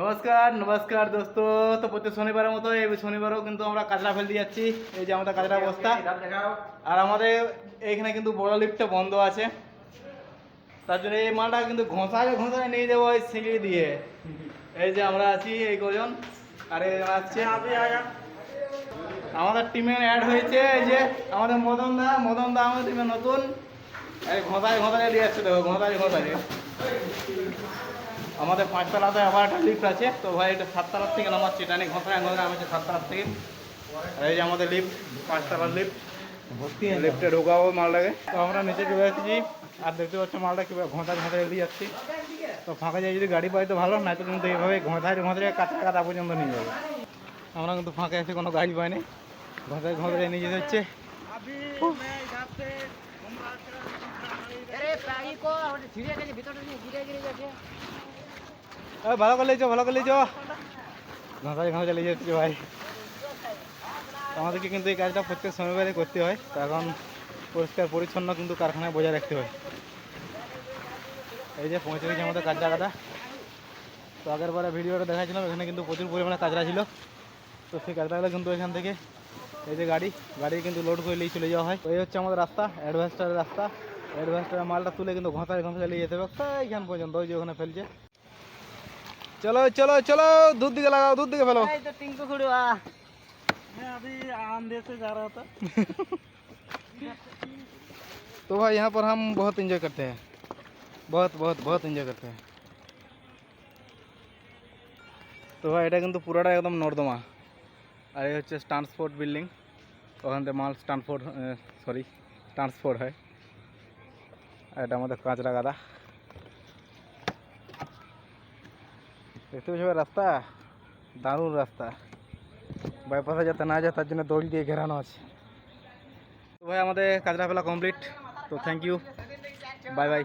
নমস্কার নমস্কার দোস্ত। তো প্রতি শনিবারের মতো এই শনিবারও কিন্তু আমরা কাজরা ফেলতে যাচ্ছি। এই যে আমাদের কাজরা বস্তা। আর আমাদের এইখানে কিন্তু বড় লিফটটা বন্ধ আছে। তার জন্য এই মালটা কিন্তু ঘষায় ঘষায় নিয়ে যাব ওই সিঁড়ি দিয়ে। এই যে আমরা আছি এই কজন। আর এই আসছে। আমাদের টিমে অ্যাড হয়েছে এই যে আমাদের মদন দা। মদন দা আমাদের টিমে নতুন। এই ঘোঁতায় ঘোঁতায় দিয়ে যাচ্ছে দেখো ঘোঁতায় ঘোঁতায় আমাদের পাঁচতলাতে আবার একটা লিফট আছে। তো ভাই এটা সাততলার থেকে নামাচ্ছি। এটা নিয়ে ঘোঁতায় ঘোঁতায় নামাচ্ছে সাততলার থেকে। আর এই যে আমাদের লিফট পাঁচতলার লিফট ভর্তি লিফটে ঢোকাবো মালটাকে। তো আমরা নিচে চলে এসেছি। আর দেখতে পাচ্ছি মালটা কীভাবে ঘোঁতায় ঘোঁতায় দিয়ে যাচ্ছি। তো ফাঁকা যায় যদি গাড়ি পাই তো ভালো না তো কিন্তু এইভাবে ঘোঁতায় ঘোঁতায় কাঁচা কাদা পর্যন্ত নিয়ে যাব। আমরা কিন্তু ফাঁকা এসে কোনো গাড়ি পাইনি। ঘোঁতায় ঘোঁতায় নিয়ে যেতে হচ্ছে গিরে গিরে এ, ভালো করে লিচো ভালো করে লিচো ঘোঁচাই ঘোঁচা লিয়ে যাচ্ছি ভাই। আমাদেরকে কিন্তু এই কাজটা প্রত্যেক শনিবারে করতে হয়। কারণ পরিষ্কার, পরিচ্ছন্ন কিন্তু কারখানায় বজায় রাখতে হয়। এই যে পৌঁছে গেছে আমাদের কাজ জায়গাটা তো আগের বারে ভিডিওটা দেখাচ্ছিলাম এখানে কিন্তু প্রচুর পরিমাণে কাজরা ছিল। তো সেই কাজরাগুলো কিন্তু এখান থেকে, এই যে গাড়ি গাড়ি কিন্তু লোড করে নিয়ে চলে যাওয়া হয়। এই হচ্ছে আমাদের রাস্তা অ্যাডভেস্টারের রাস্তা। অ্যাডভেস্টারের মালটা তুলে কিন্তু ঘোঁচায় নিয়ে যেতে হবে। এইখান পর্যন্ত, ওই যে ওখানে ফেলছে। চলো চলো চলো দুধ দিকে লাগাও দুধ দিকে ফেলো এই তো টিঙ্কু খুড়ুয়া मैं अभी आंधे से जा रहा था तो भाई यहाँ पर हम बहुत एंजॉय करते हैं बहुत बहुत बहुत एंजॉय करते हैं তো ভাই এটা কিন্তু পুরোটা একদম নর্দমা আর এই হচ্ছে ট্রান্সপোর্ট বিল্ডিং ওখান থেকে মাল ট্রান্সপোর্ট সরি ট্রান্সপোর্ট হয় আর এটা আমাদের কাঁচরা গাদা দেখতে পাচ্ছি রাস্তা? দারুণ রাস্তা। বাইপাসে যাতে না যায়, তার জন্য দড়ি দিয়ে ঘেরানো আছে। তো ভাই, আমাদের কাজরা ফেলা কমপ্লিট তো থ্যাংক ইউ বাই বাই